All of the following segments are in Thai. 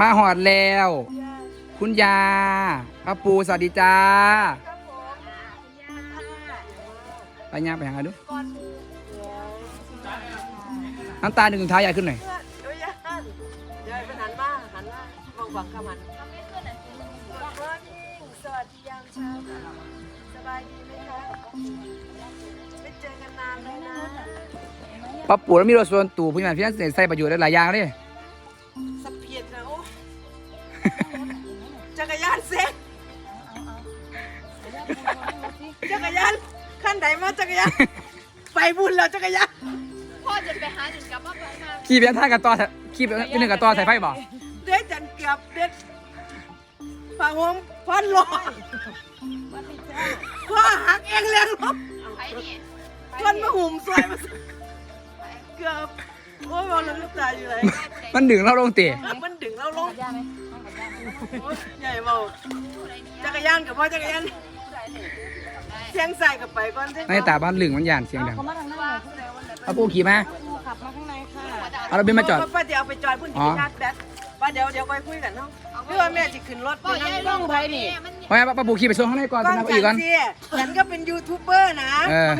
มาหอดแล้ว คุณยาป้าปูสวัสดีจ้าไปย่างไปหาดูน้ำตาหนึ่งถุงเท้าใหญ่ขึ้นหน่อยเอ้ยยันยายมันหันมาหันมาบางบังคำหันสวัสดียามเช้าค่ะสบายดีไหมคะไม่เจอกันนานเลยนะป้าปูแล้วมีรถส่วนตู่ผู้ใหญ่พี่นั่นใส่ประโยชน์ได้หลายอย่างเลยส จักรยานเซ็งจักรยานขั้นไหนมาจักรยาน ไปบุญแล้วจักรยาน พ่อจะไปหาหนึ่งกับพ่อไปมาขี่ไปท่ากับต่อขี่ไปหนึ่งกับต่อใส่ไฟบ่เด็ดจันเกือบเด็ดฝ่าหงพันลอยข้อหักเองแรงลบไอ้นี่ชนมาหุ่มซวยมาเกือบโอ้ยมองน้ำตาอยู่เลยมันดึงเราลงเตะมันดึงเราลงโอ้ย ใหญ่เบาจักรยานกับพ่อจักรยานเสียงใส่กับไปก่อนในตาบ้านหลึงมันหยานเสียงดังป้าปูขี่มาขับมาข้างในค่ะเอาเราเบนมาจอดป้าเดี๋ยวเอาไปจอดพุ่นอ๋อที่ชาร์จแบตป้าเดี๋ยวเดี๋ยวไปคุยกันเนาะเพื่อแม่จะขึ้นรถไปพ่อนั่ย้ายงลล่องงไปไปนี่นี่มันเพราะงั้นป้าปูขี่ไปส่งข้างในก่อนก้ไปอนนั่งอีกก่อนจันเสียฉันก็เป็นยูทูบเบอร์นะเออ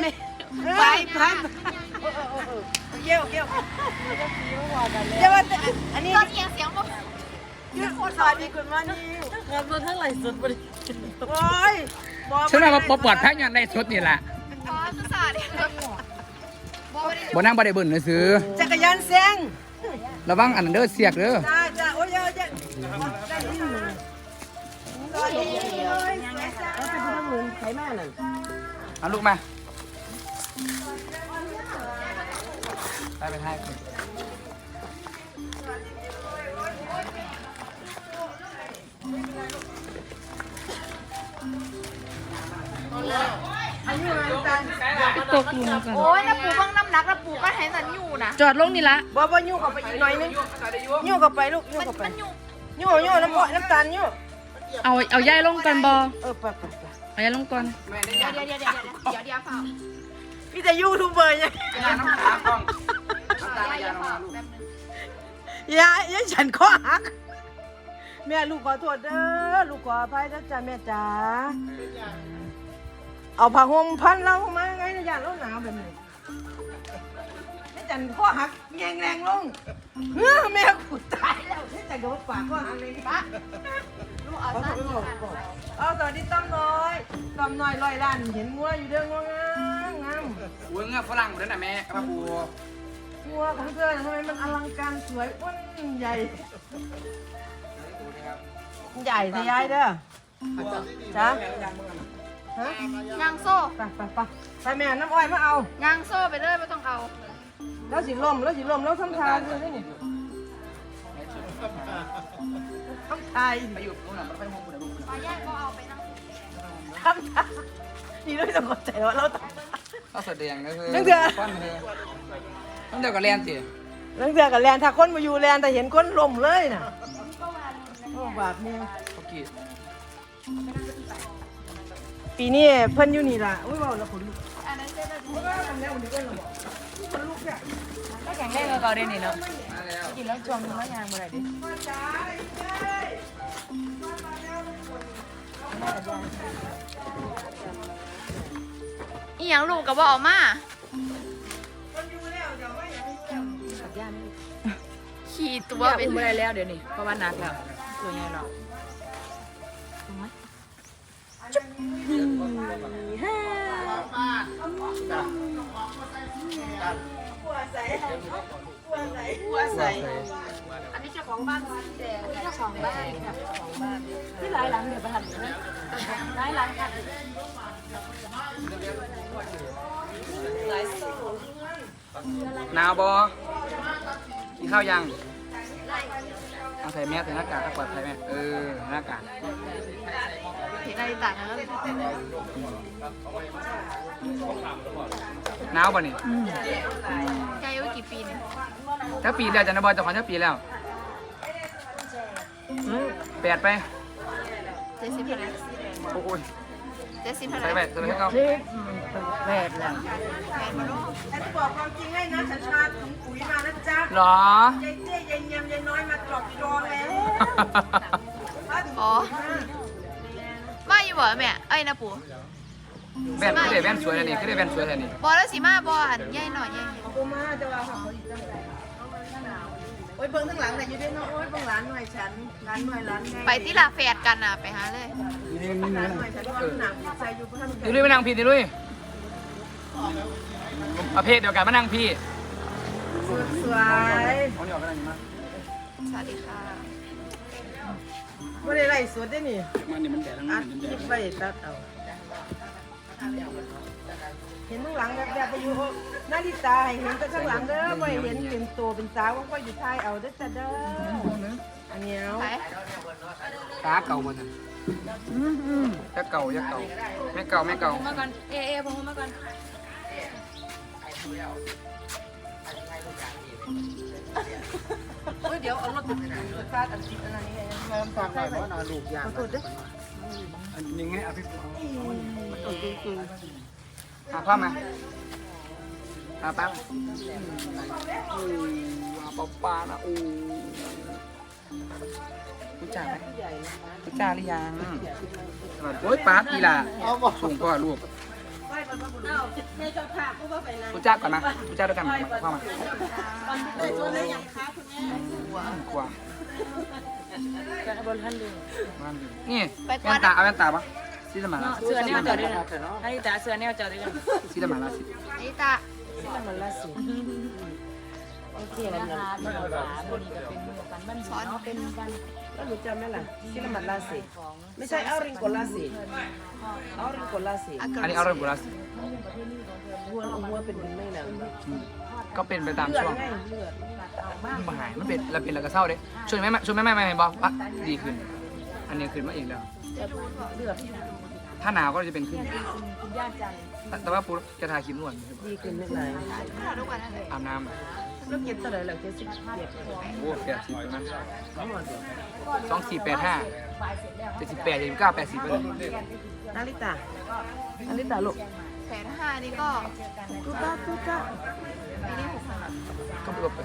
ไปไปเกี่ยวเกี่ยวเดี๋ยวว่าแต่อันนี้ตอนเสียงเสียง บ่สวัสดีคุณมานี่งานมาทั้งหลายสุดบริโอ้ยฉันว่าป้าปลอดภัยอย่างไรสุดนี่แหละพ่อสุสานเนี่ยบ่ได้บ่นั่งบ่ได้เบิ่นเลยซื้อจักรยานแซงระวังอันนั้นเด้อเสียกเด้อจ้าจ้าโอ้ยเยอะเยอะสวัสดีเลยเอาไปพูดหนุนใครมานั่นเอาลูกมาไปไปให้ โอ้ยน้าปูบ้างน้ำหนักน้าปูก็เห็นแต่อยู่นะจอดลงนี่ละบ่บ่ยุ่งเข้าไปอีกหน่อยนึงยุ่งเข้าไปลูกยุ่งมันเข้าไปมันอยู่ยุ่งยุ่งน้ำอ้อยน้ำตาลยุ่งเอาเอาย่ายลงก่อนบอเออไปไปไปเอาย่ายลงก่อนเดี๋ยวเดี๋ยวเดี๋ยวเดี๋ยวเดี๋ยวเดี๋ยวเปล่าพี่จะยูทูบเบอร์ยังน้ำตาต้องน้ำตาไม่ยาลงมาลูกอย่าอย่าฉันข้อหัก แม่ลูกขอโทษเด้อลูกขออภัยนะจ๊ะแม่จ๋าเอาผ้าห่มพันเรามาไงนะอย่าเราหนาวแบบนี้แม่จันข้อหักแรงแรงลงเฮ้อแม่ขุดตายแล้วแม่จันก็ว่าปากข้อหักเลยนี่ปะลูกเอาเอาซะเอาสวัสดีต้อมน้อยต้อมน้อยลอยล้านเห็นงัวอยู่เด้องัวงามงามหัวเงือกฝรั่งหมดแล้วนะแม่ป้าปูงัวของเธอทำไมมันอลังการสวยอ้วนใหญ่ ใหญ่ทะยายเด้อจ้าฮะยางโซ่ไปไปไปไปแม่น้ำอ้อยมาเอา ยางโซ่ไปเลยไม่ต้องเอา แล้วสิลมแล้วสิลมแล้วทำทายด้วยนี่ทำทายไปอยู่ตรงนั้นไปห้องคุณลูกปลาย่างก็เอาไปนั่งทำทายนี่ด้วยต้องเข้าใจว่าเราทำทายเขาแสดงก็คือนั่นคือฟันเลยต้องเดียวกับแลนสิเรื่องเดียวกับแลนถ้าคนมาอยู่แลนแต่เห็นคนลมเลยน่ะโอ้ บาปเนี่ยเขากีดปีนี้เพิ่นอยู่นี่ล่ะอุ้ยเบาแล้วขนลุกอันนั้นเส้นเราจะอุ้ยเบาแล้วคนนี้เพิ่นบอกคนลุกเนี่ยก็แข็งแรงกับเขาได้นี่เนาะมาแล้วกินแล้วจวงมันยางเมื่อไหร่ดิมาจ้าเอ้ยอีหยังลูกก็บ่ออกมาคนอยู่แล้วเดี๋ยวไม่อยากให้อยู่แล้วกับย่าไม่ขี่ตัวว่าไปอุ้มไม่ได้แล้วเดี๋ยวนี้เพราะว่านักแล้ว ตัวใหญ่หรอกปัวใสปัวใสปัวใสอันนี้เจ้าของบ้านแต่เจ้าของบ้านที่หลายหลังเดี๋ยวไปทำนะหลายหลังค่ะหนาวบอกินข้าวยัง เอาใส่แมสใส่หน้ากากก็ปลอดภัยแม่เออหน้ากากเห็นอะไรต่างกันแล้วหนาวป่ะนี่แกอายุกี่ปีเนี่ยถ้าปีแล้วจันทบอยจะขอถ้าปีแล้วแปดไปเจ็ดสิบเท่าไหร่โอ้ยเจ็ดสิบเท่าไหใส่ร่ไปใส่ไปให้เขาแปดแล้วแม่มาลูกฉันบอกความจริงให้นะฉันชาถุงปุ๋ยมานะจ๊ะหรอ ยายเตี้ยยายเงียมยายน้อยมาตรอกจองแล้วอ๋อมาอยู่บ่แม่เอ้ยนะปู่แว่นก็ได้แว่นสวยแล้วนี่ก็ได้แว่นสวยแล้วนี่บอแล้วสิมาบออันใหญ่หน่อยใหญ่กูมาจะว่าเข เบิ่งทั้งหลังน่ะอยู่ด้วยเนาะโอ้ยเบิ่งหลานหน่อยฉันหลานหน่อยหลานไงไปที่ลาแฟดกันน่ะไปหาเลยนี่นี่หลานี่นหน่อยฉันว่าหนังใส่อยู่บ่ทันนี่ลุยมานั่งพี่นี่ลุยประเภทเดียวกันมานั่งพี่สวยเอาหยอกกันมาสวัสดีค่ะบ่ได้ไล่สดได้นี่มันนี่มันแดดแล้วอัมัดนคลิปแดไปตัดเอาเห็นข้างหลังแบบแบบไปอยู่ นาฬิตาให้เห็นแต่ข้างหลังเด้อบ่ให้เห็นเป็นตัวเป็นสาวว่าก็อยู่ท้ายเอาเด้อจ้ะเด้ออันเหนียวไปตาเก่าหมดน่ะยักเก่ายักเก่าไม่เก่าไม่เก่ามาก่อนเอเอพงมาก่อนเฮ้ยเดี๋ยวเอารถไปฟาดอันจิตอันนั้นนี่ไงมาฝากหน่อยว่านาลูกยางขอโทษเด้ออันนี้ไงอะพี่ปูหาผ้ามาหาป้ามาอู้อาปลาปานะอู้รู้จักไหมรู้จักหรือยังโอ้ยป้าปีละส่งพ่อลูกรู้จักก่อนนะรู้จักด้วยกันพ่อมากว่าบนท่านดูนี่แว่นตาเอาแว่นตาปะซีสมาลาเสื้อแนวจอดด้วยนะนาฬิตาเสื้อแนวจอดด้วยนะซีสมาลาสินี่ตา มันละสิโอเคนะคะพี่น้องขาวันนี้ก็เป็นมือปันบ้านสอนเป็นวันแล้วหนูจำได้ล่ะที่ละมันลาสิไม่ใช่เอาริงโกลาสิเอาริงโกลาสิอันนี้เอาเรื่องบุรัสหัวหัวเป็นดินไม่หนังก็เป็นไปตามเลือดช่วงไงเลือดมาหายมันเป็นเราเป็นเราก็เศร้าเด้ช่วยแม่ช่วยแม่แม่แม่บอกว่าดีขึ้น อันนี้ขึ้นมาเองแล้วเลือด ถ้าหนาวก็จะเป็นขึ้น คุณย่าจันแต่แต่ว่าปุ๊บจะทาครีมนวดดีขึ้นนิดหน่อยถ่ายรูปกันนะเลยอาบน้แล้วเก็บเท่าไหร่แล้วเก็บสิบเก็บำโอ้แปดสิบประมาณทั้งหมดสองสี่แปดห้าเจ็ดสิบแปดเจ็ดสิบเก้าแปดสิบไปเลยนาริตานาริตาลูกแสนห้านี่ก็ตุ๊ตาตุ๊ตาปีนี้หกพันก็ไปลบไป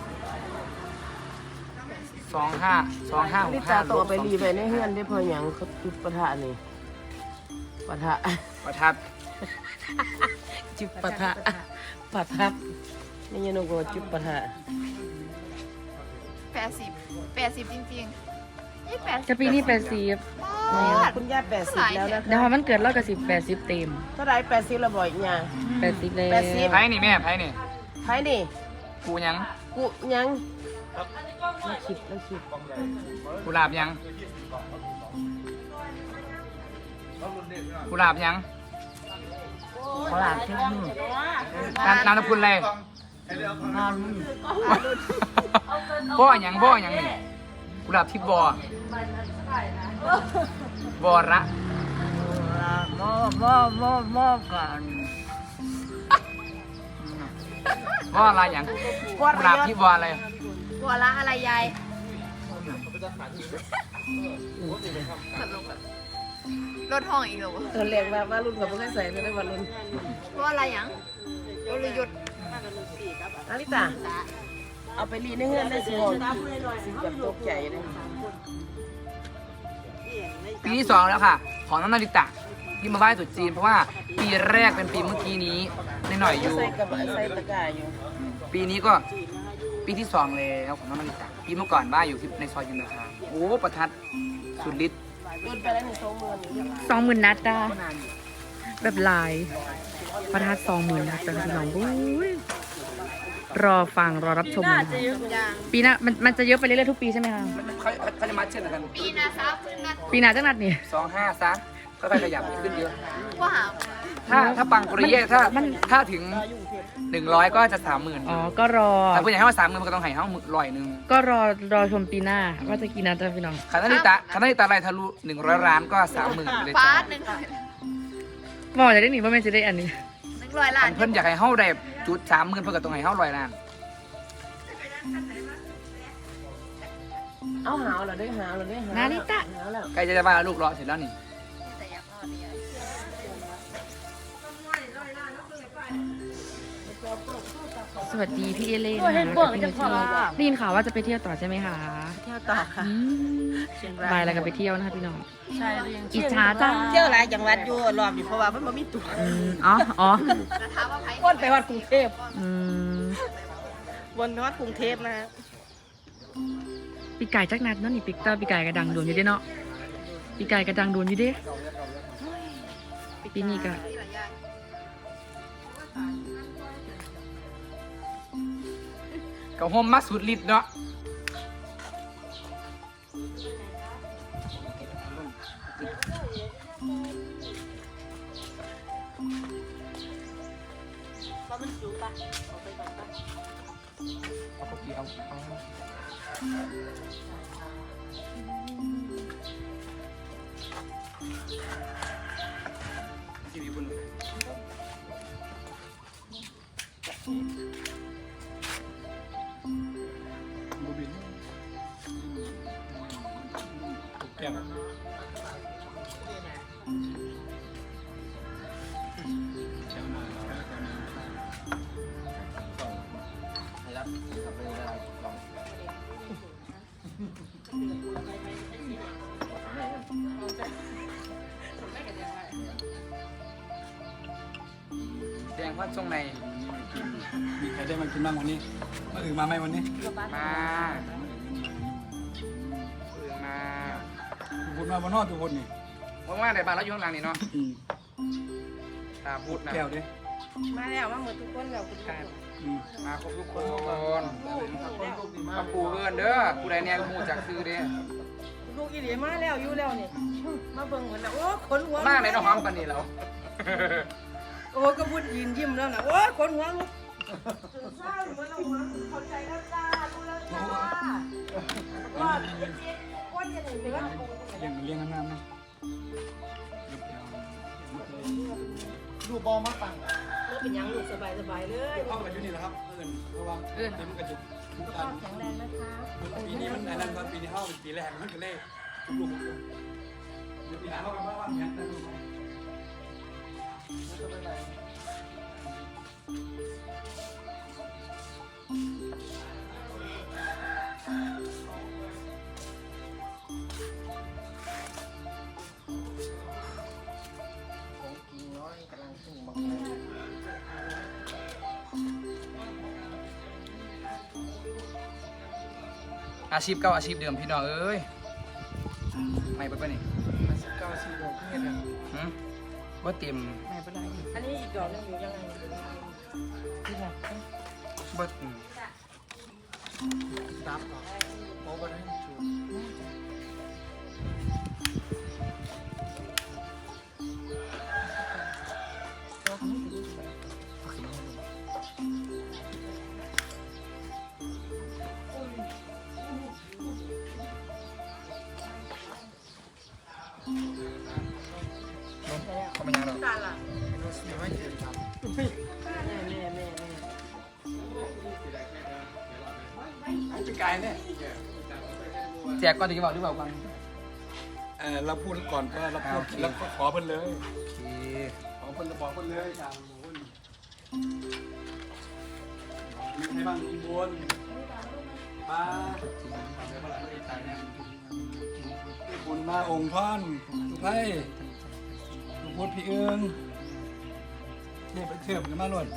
สองห้าสองห้านาหริกตาห้าต่อไปรีไปในเฮือนได้พอหยังเขาจุดปะทะนี่ ปะทะประทับจุดปะทะปะทับไม่ยันโกจุดปะทะแปดสิบแปดสิบจริงๆนี่แปดสิจะบปีนี้แปดสิบคุณย่าแปดสิบแล้วนะเดี๋ยวคะมันเกิดร้อยกับสิบแปดสิบเต็มเท่าไหรแปดสิบละบ่อยเนี่ย แปดสิบเลยแปดสิบ ไพ่นี่แม่ไพ่นี่ใครนี่กูยังกูยังแล้วคิดแล้วคิดกุหลาบยัง กุหลาบยังขลาดเท่านี้นามนามสกุลอะไรบ่อยังบ่อยังนี่กุหลาบที่บ่อบ่อระมอมอมอมอกันบ่ออะไรยังกุหลาบที่บ่ออะไรบัวละอะไรยาย รถห้องอีกเหรอวะตอนแรกมาว่ารุ่นกับพวกใส่ไม่ได้ว่ารุ่นบัวอะไรหยังบัวรยุทธนาริตาเอาไปรีดในเฮือนได้สิสิแบบตกใจเลยปีที่สองแล้วค่ะ ของน้องนาริตะที่มาไหว้ตรุษจีน เพราะว่าปีแรกเป็นปีเมื่อกี้นี้ในหน่อยอยู่ ใส่กับใส่ตะกร้าอยู่ ปีนี้ก็ปีที่สองแล้วของน้องนาริตะปีเมื่อก่อนบ้านอยู่ที่ในซอยยินดาคารโอ้ประทัดสุดฤทธิ์ รุ่นไปแล้วหนึ่งสองหมื่นอยู่สองหมื่นนัดจ้าก็นานอยู่แบบลายประทัดสองหมื่นนัดจ้าพี่น้องบุ้ยรอฟังรอรับชมเลยค่ะยังปีหน้ามันมันจะเยอะไปเรื่อยๆทุกปีใช่ไหมคะมันเขาเขาจะมัดเช่นกัน ปีนาซับขึ้นนะปีหน้าจังนัดนี่สองห้าซะก็ค่อยๆขยับขึ้นเยอะว่าหาถ้าถ้าปังปุริเย่ถ้ามันถ้าถึง หนึ่งร้อยก็จะสามหมื่นอ๋อ ก็รอถ้าคุณอยากให้ว่าสามหมื่นมันก็ต้องให้ห้องร้อยหนึ่งก็รอรอชมปีหน้าว่าจะกี่นัดจ้าพี่น้องคานาลิตะคานาลิตะอะไรทะลุหนึ่งร้อยล้านก็สามหมื่นไปเลยฟ้าจ้าหนึ่งบอกจะได้หนีว่าไม่จะได้อันนี้หนึ่งร้อยล้าอันนเพิ่นอยากให้เฮาได้จุดสามหมื่นเพิ่นก็ต้องให้เฮาร้อยล้านเอาหาวเหราได้หาวเหราได้หาวนาริตะหาวแล้วใกล้จะว่าลูกรอเสร็จแล้วนี่ สวัสดีพี่เอเล่นะคะแล้วก็พี่นุชได้ยินข่าวว่าจะไปเที่ยวต่อใช่ไหมคะเที่ที่ยวต่อค่ะอืมเชียงบายแล้วก็ไปเที่ยวนะคะพี่น้อง ใช่เรียงอิจฉาจัง เที่ยวหลายจังหวัดอยู่รอบอยู่เพราะว่ามันบ่มีตั๋วอืมอ๋ออ๋อวนไปวัดกรุงเทพอืมวนไปวัดกรุงเทพนะปีไก่จักนัดเนาะนี่ปีเตอร์ปีไก่กระดังโดนอยู่เด้เนาะปีไก่กระดังโดนอยู่เด้ปีนี้ก็ ก็ห่มมาสุดฤทธิ์เนาะว่ามันสูงปะออกไปก่อนปะเอาปกติเอาเอาที่มีคน ว่าช่วงในมีใครได้มากินบ้างวันนี้มาอื่นมาไหมวันนี้มาตื่นมาทุกคนมาบนนอกทุกคนนี่ว่างๆในบ้านเราอยู่ข้างหลังนี่เนาะอืมตาพูดนะแก้วดิมาแล้วมาหมดทุกคนแล้วคุณการอืมมาครบทุกคนมาปูเอินเด้อผู้ใดเนี่ยมูจากซื้อเด้ลูกอีหลีมาแล้วอยู่แล้วนี่มาเบิ่งเหมือนนะโอ้ขนหัวมากในน้องหอมปันนี่เราโอ้ก็พูดยืนยิ้มแล้วนะโอ้ขนหัวลุกตื่นเช้าเหมือนเราหัวเข้าใจแล้วจ้ารู้แล้วจ้าว่าว่าจะไหนเนื้อเลี้ยงเลี้ยงงามๆนะลูกเป็นยังลูกสบายสบายเลยเข้ากันอยู่นี่แหละครับเอิญเพราะว่าเอิญมันก็จะทุกอันแข็งแรงนะคะปีนี้มันอันนั้นครับปีนี้เข้าเป็นปีแรกมันก็เลยทุกลูกเดี๋ยวปีหน้าเข้ากันว่าว่าอย่างนั้น นะอาชีพเก่าอาชีพเดิมพี่น้องเอ้ยไม่เปิดปะนี่เก้าสี่ดอกเนี่ยนะ หืม ว่าเต็มไม่เป็นไรอันนี้อีกดอกนึงอยู่ยังไงบ่อืมดับเหรอโอ้ก็ได้ชูเกก่อนถึงจะบอกหรือเปล่าฟังเออเราพูดก่อนก็เราพูดแล้วก็ขอเพิ่นเลยโอเคขอเพิ่นเราบอกเพิ่นเลยตามเพิ่นมีใครบ้างอินบนมาบุญมาองค์ท่อนทุกไพ่ทุกพุทธพี่เอิงเนี่ยไปเชื่อมกันมาหล่น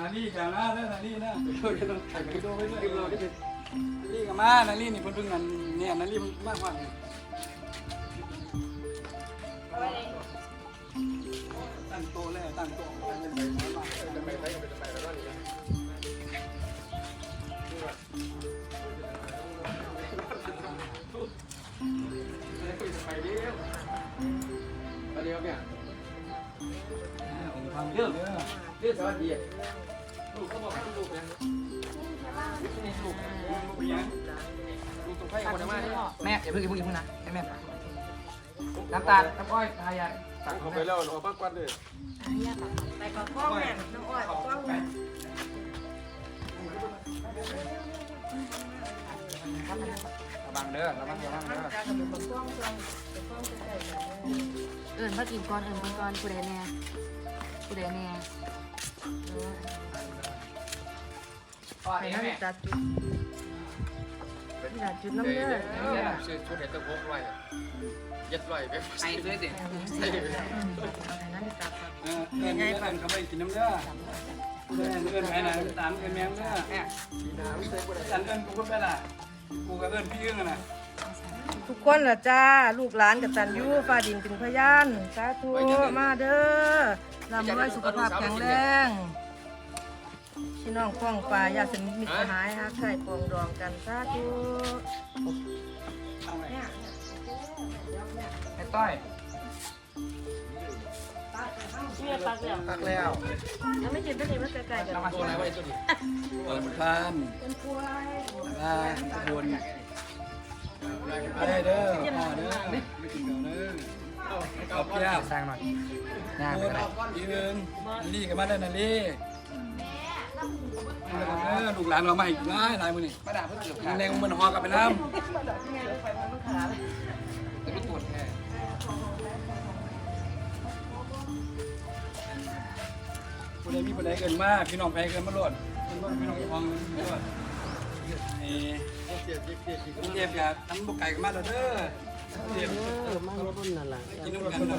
นาลีกันนะเด้อนาลีนะนาลีกับมานาลีนี่เพิ่นเพิ่งนั่นเนี่ยนาลีมันมากกว่านี่ตั้งโตแล้วตั้งโตะตั้งเป็นใบไม้มาเดียวเนี่ยองค์ท่อนเยอะ เด้อเรื่องสวัสดีลูกเขาบอกให้ลูกนะไปยังลูกตรงไพ่คนมาแม่อย่าเพิ่งอย่าเพิ่งอย่าเพิ่งนะให้แม่น้ำตาลน้ำอ้อยทายาตักเขาไปแล้วไปกับพ่อแม่น้ำอ้อยกับพ่อแม่ระวังเด้อระวังระวังเด้อเอิญพักกินก่อนเอิญกินก่อนผู้ใดแน่ ผู้ใดแน่เอาให้นาฬิกาจุดนาฬิกาจุดน้ำเดี๋ยวเด้อเดี๋ยวซื้อชุดเห็ดตะโพกไว้ยัดไว้ไปไอ้ซื้อสิใส่ไปให้นาฬิกาจุดเออเอิ้นเอิ้นเขาไปกินน้ำเด้อเอิ้นเอิ้นไปไหนตามเอิ้นแม่เด้อเนี่ยฉันเอิ้นกูพูดไปล่ะกูก็เอิ้นพี่อึ้งอะนะ ทุกคนล่ะจ้า ลูกหลานกับตันยูฟ้าดินเป็นพยานสาธุมาเด้อลำรวยสุขภาพแข็งแรงพี่น้องพ้องปลายาสนิทมิตรสหายฮักไข่ปองดองกันสาธุไอ้ต้อยเมียปักแล้วพักแล้วยังไม่กินตัวนี้มันไกลๆกันเรามาตัวไหนไว้ตัวนี้วันพานเป็นป่วยลาขบวน ไปเด้อพ่อเด้อไม่กินเด้อขอบเจ้าสร้างหน่อยงานโอ้ไปยเลยพี่อึ้งนลีกันมาได้นาลีเออลูกหลานเรามาอีกหลายหลายมือนี่มาด่าเพื่อเกือบขาแรงมันหอกับไปน้ำแต่ไม่ตรวจแค่ผู้ใดมีผู้ใดเกินมากพี่น้องไปเกินมาโลดพี่น้องพี่น้องทองมาโลดนี่ กรุงเทพกับทั้งบุกไก่กันมาแล้วเด้อกรุงเทพเออมารุ่นนั่นแหละกินน้ำกันเด้อ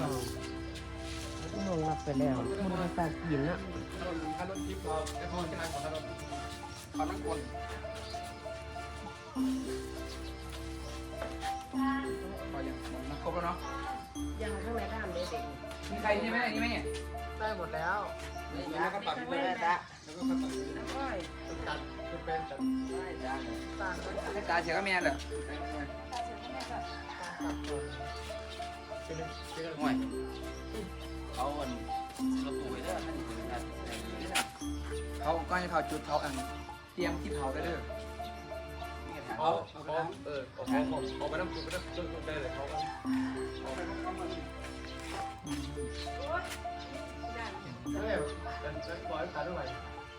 น้องรับไปแล้วมันมาฝากกินนะถ้ารถทิพย์เราไอ้พ่อจะนั่งของเราขานั่งคนพอยังครบแล้วเนาะยังข้างในด้านเด็กมีใครใช่ไหมอันนี้ไหมเนี่ยได้หมดแล้วแล้วก็ปักไปแล้วก็ปักให้ ตาเสียก็แม่เหรอห่วยเขาอันเราป่วยแล้วเขาก็ให้เผาจุดเผาอันเตรียมที่เผาได้เด้อเขาเขาเออเขาเขาเขาไปน้ำซุปไปน้ำซุปได้เลยเขา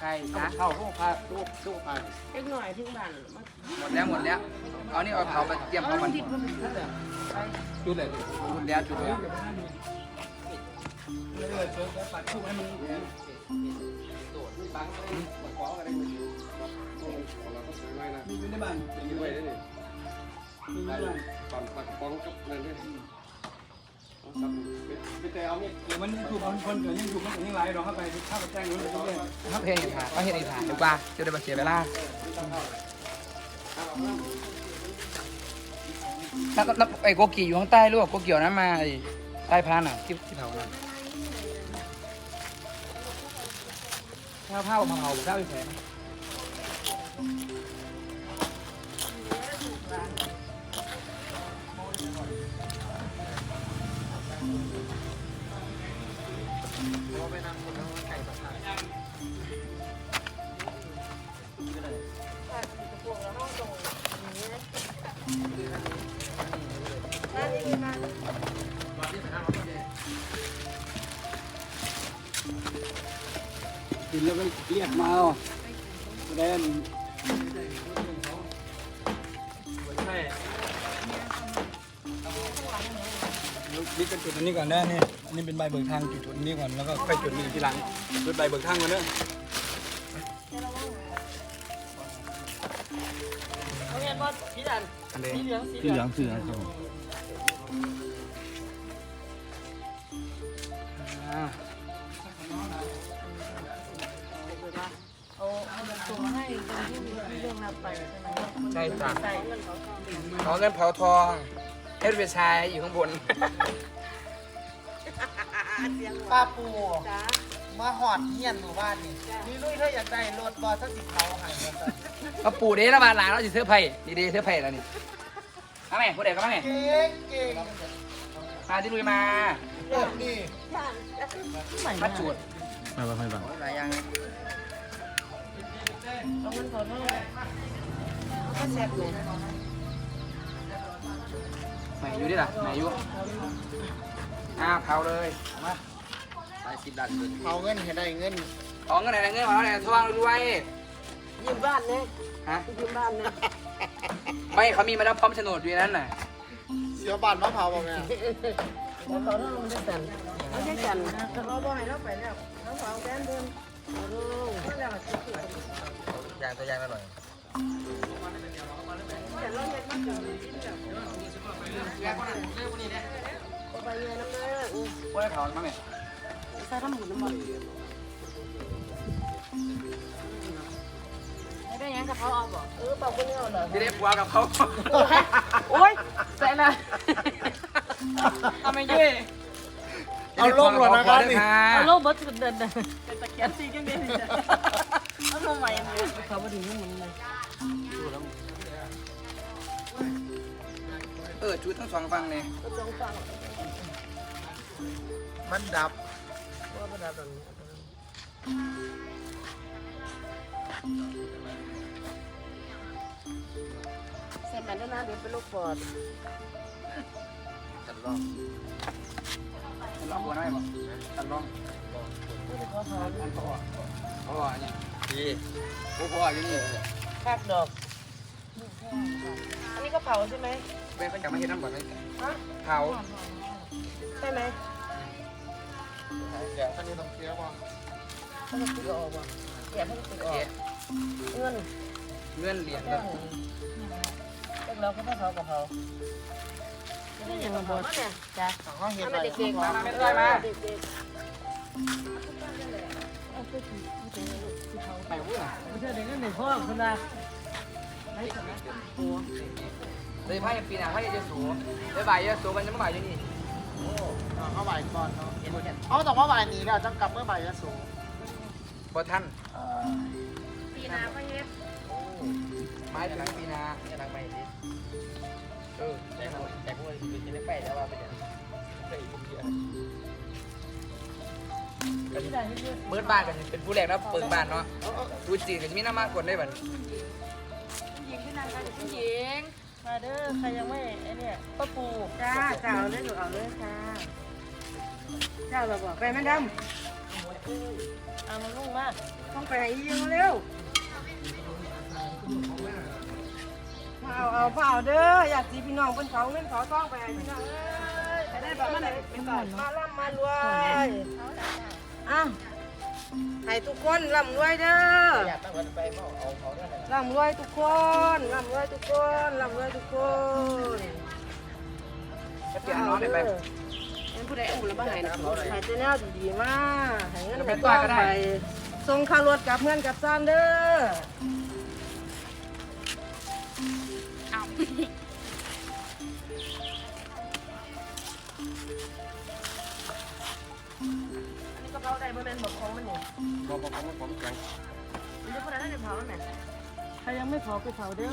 ใครจ้าเข้าพวกพาลูกลูกพาเล็กหน่อยถึงบ้านหมดแล้วหมดแล้ว เอานี่เอาเผาไปเตรียมเผามันจุดเลยจุดแล้วจุดแล้วปักทุกให้มันมีอยู่ในบ้านมีไว้ได้ดิมีอยู่ในบ้านปั่นปักป้องกับนั่นด้วย ไปแต่เอาเนี่ยเดี๋ยวมันถูกคนเกิดยังถูกมันยังไหลดอกเข้าไปเข้าไปแจ้งนู้นเลยเขาเห็นอีกผ่าเขาเห็นอีกผ่าดีกว่าจะได้มาเสียเวลาแล้วแล้วไอ้โกกิอยู่ข้างใต้ลูกโกกิเอานั้นมาใต้พานอะที่ที่เผาน่ะข้าวเผามาเผาข้าวไปแผง กินแล้วก็เรียกมาเอาแดนใช่นี่ก็จุดอันนี้ก่อนนะนี่อันนี้เป็นใบเบิกทางจุดจุดนี้ก่อนแล้วก็ค่อยจุดนี้ทีหลังจุดใบเบิกทางก่อนเนอะเขาเรียกว่าพี่ดันอันเดสีเหลืองสีสีเหลืองสีเหลืองครับผม ไปใช่ไหมใช่จ้ะใส่เงินเขาทองขอเงินเผาทองเฮ็ดเวชายอยู่ข้างบนป้าปูจ้ามาหอดเฮียนหมู่บ้านนี่นี่ลุยถ้าอยากได้รถบอสักสิบเขาหายเงินก็ปู่เด้ระบาดหลานเราจะซื้อไผ่ดีๆซื้อไผ่แล้วนี่มาแม่ผู้ใดก็มาแม่เก่งเก่งมาที่ลุยมาเรื่องนี้มาจูดไม่ว่าไม่บังหลายอย่าง เอาเงินเขาทองก็แซ่บเลยไหนอยู่ดิล่ะไหนอยู่อ้าวเผาเลยเอามาไปสิบดันเลยเอาเงินให้ได้เงินของเงินไหนเงินของเราไหนทวงรวยยืมบ้านเนี่ยฮะยืมบ้านเนี่ยไม่เขามีมาแล้วพร้อมโฉนดอยู่ในนั้นน่ะเสียบานมะพร้าวบ่แม่เขาต้องมันจะสั่นไม่ใช่สั่นเขาบอกให้เราไปแล้วเขาเอาแฟนเดินเอาลงแล้ว ยางตัวยางมาหน่อยแต่เราเห็นมันเกิดไปเงินน้ำเลยว่าได้เผามาไหมใส่ทำหมุนน้ำมันไม่ได้ยังกับเขาเอาบอเออเปล่าคนนี้เอาเหรอจะได้ปัวกับเขาโอ๊ยใส่เลยทำไมเย่เอาลงหลดนะครับนี่เอาโลกบดเดินเดินเป็นตะเกียบซีกันเดียวเอาลงใหม่ เลยเขามาถึงน้ำมันเลยเออชุดทั้งสองฟังเลยก็ต้องฟังมันดับว่าประดับตรงนี้เสร็จแล้วนะเดี๋ยวไปลูกปอดจัดรอบฉันลองบัวได้ปะฉันลองอันพ่อพ่อเนี่ยดี พ่อพ่ออยู่นี่คาดดอก อันนี้ก็เผาใช่ไหมเป็นเขาจะมาเห็นน้ำบ่อยไหมฮะเผาใช่ไหมแกะอันนี้ต้องเสียบ่ถ้ามันติดออกว่ะแกะให้มันติดออกเงินเงื่อนเหรียญแค่นะหนึ่งเราก็ต้องเผากับเผาไม่อย่างบดจ้ะเขาเห็นถ้าไปเป็นเด็กๆมามาไม่ได้มาเด็ก ไม่พูดอะๆไม่ใช่เด็กนั่นหนึ่งพ่อคนละเลยไพ่ปีหน้าไพ่จะสูงเลยบ่ายจะสูงกันจะมาบ่ายอยู่นี่เขาบ่ายก่อนเนาะเขาต้องมาบ่ายนี้แล้วจังกลับเมื่อบ่ายจะสูงบ่ท่านปีนาก็เฮ็ดไม้ถึงปีหน้านี่นางไม่ดิเออแต่พวกแต่พวกกินได้ไปแล้วว่าเป็นอย่างไปอีก เดียวเบิดบ้านกันเป็นผู้แรกแล้วเปิดบ้านเนาะดูจีนกันจะมีน้ำมากกดได้บ่ยิงขึ้นนางกันผู้หญิง มาเด้อใครยังไม่ไอ้เนี่ยป้าปูจ้าจ้าเอาเลยหนูเอาเลยค่ะเจ้าเราบอกไปแม่ดำเอามาลุงมาต้องไปไหนยิงเร็วมาเอาเอาเปล่าเด้ออยากสีพี่น้องเป็นเขาเงินเขาต้องไปให้พี่น้องเอ้ยไปได้แบบมันเป็นก่อนมาล่ำมารวย อ้าวให้ทุกคนร่ำรวยเด้ออยากตั้งวันไปเอาเอาเอาได้เลยร่ำรวยทุกคนร่ำรวยทุกคนร่ำรวยทุกคนจะเปลี่ยนน้องได้ไปเป็นผู้ใดอุ้มแล้วบ้าหายนะหายใจแนวดีๆมากหายเงินหายก้อนไปส่งค่ารถกลับเงินกลับซ่านเด้ออัน เพราได้บ่เป็นบอกของมันนี่บอกบอกบอกบอกแข็งอันนี้คนนั้นได้เผาไหมใครยังไม่เผาไปเผาเด้อ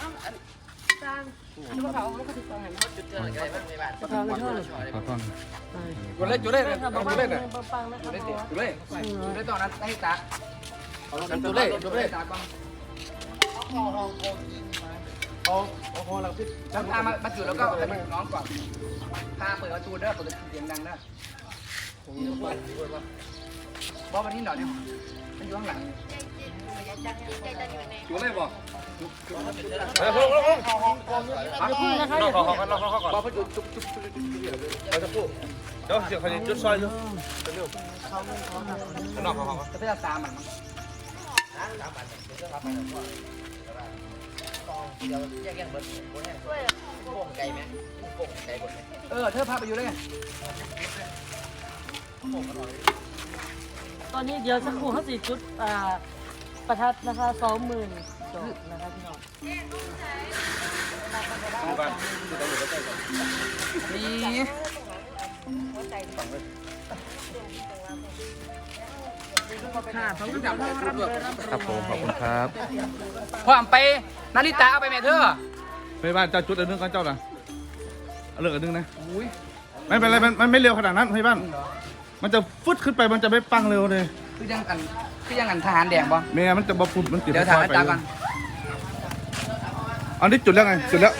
อ้าอันจานอันนี้กระเพรามันก็ติดต่อหันเขาจุดเกิดอะไรบ้างในบ้านเพราไม่เท่าไหร่ขอฟังจุดเลยจุดเลยเลยปังจุดเลยเลยปังนะจุดเลยรับจุดเลยจุดเลยตอนนั้นให้ตาจุดเลยจุดเลยตากล้องเขาห้องโกงยิงมาเอาเอาเราพิษแล้วพามาจุดแล้วก็เอาไปน้องก่อนพาเปิดประตูเด้อเปิดเสียงดังเด้อ บอกมาที่หน่อยเนี่ยมันอยู่ข้างหลังจุดเลยบอกเออลงลงลงเขาห้องโกงยิงอย่าพึ่งนะคะอย่าขอพึ่งขอกันรอขอก่อนบอกมาจุดจุดจุดจุดจุดเอาสักครู่เดี๋ยวเดี๋ยวเขาจะจุดซอยดูเร็วน้องขอขอจะเป็นตามันมั้งสามบาทเดี๋ยวจะรับไปแล้วก็เดี๋ยวแยกแยกเบิร์ดโบ้เนี่ยโป่งไก่ไหมโป่งไก่หมดไหมเออเธอพาไปอยู่เลย ตอนนี้เดี๋ยวสักครู่เขาสี่จุดอ่าประทัดนะคะสองหมื่นจบนะคะพี่น้องดูกันดูกันอยู่ใกล้ๆกันนี่ค่ะพระพุทธเจ้าร่ำรวยร่ำรวยครับผมขอบคุณครับพร้อมไปนาริตาเอาไปแม่เธอไปบ้านเจ้าจุดอันนึงก่อนเจ้าน่ะเอาเลือกอันนึงนะอุ้ยไม่เป็นไรมันมันไม่เร็วขนาดนั้นให้บ้าน มันจะฟึดขึ้นไปมันจะไม่ปังเร็วเลยคือยังอันคือยังอันทหารแดงปะแม่มันจะบะพุดมันติดเดี๋ยวถามอาจารก่อน อันนี้จุดแล้วไงจุดแล้ว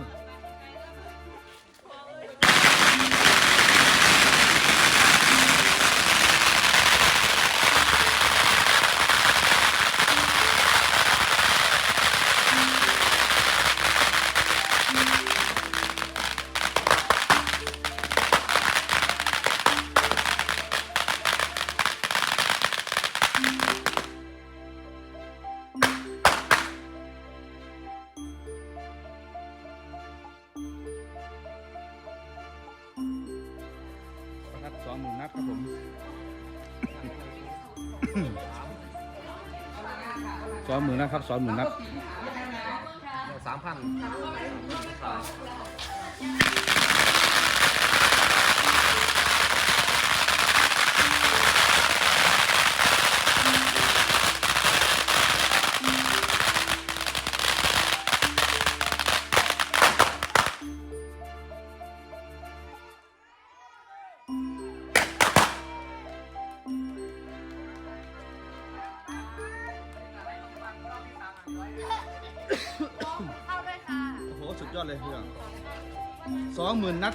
ป นะครับสอนหมื่นนับ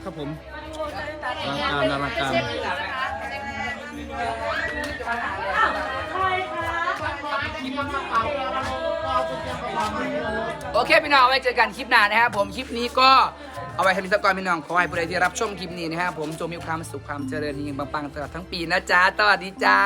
ครับผมอลังการอลังการโอเคพี่น้องเอาไว้เจอกันคลิปหน้านะครับผมคลิปนี้ก็เอาไว้ให้มิสกรพี่น้องขอให้ผู้ใดที่รับชมคลิปนี้นะครับผมจงมีความสุขความเจริญเฮงปังๆตลอดทั้งปีนะจ๊ะสวัสดีจ้า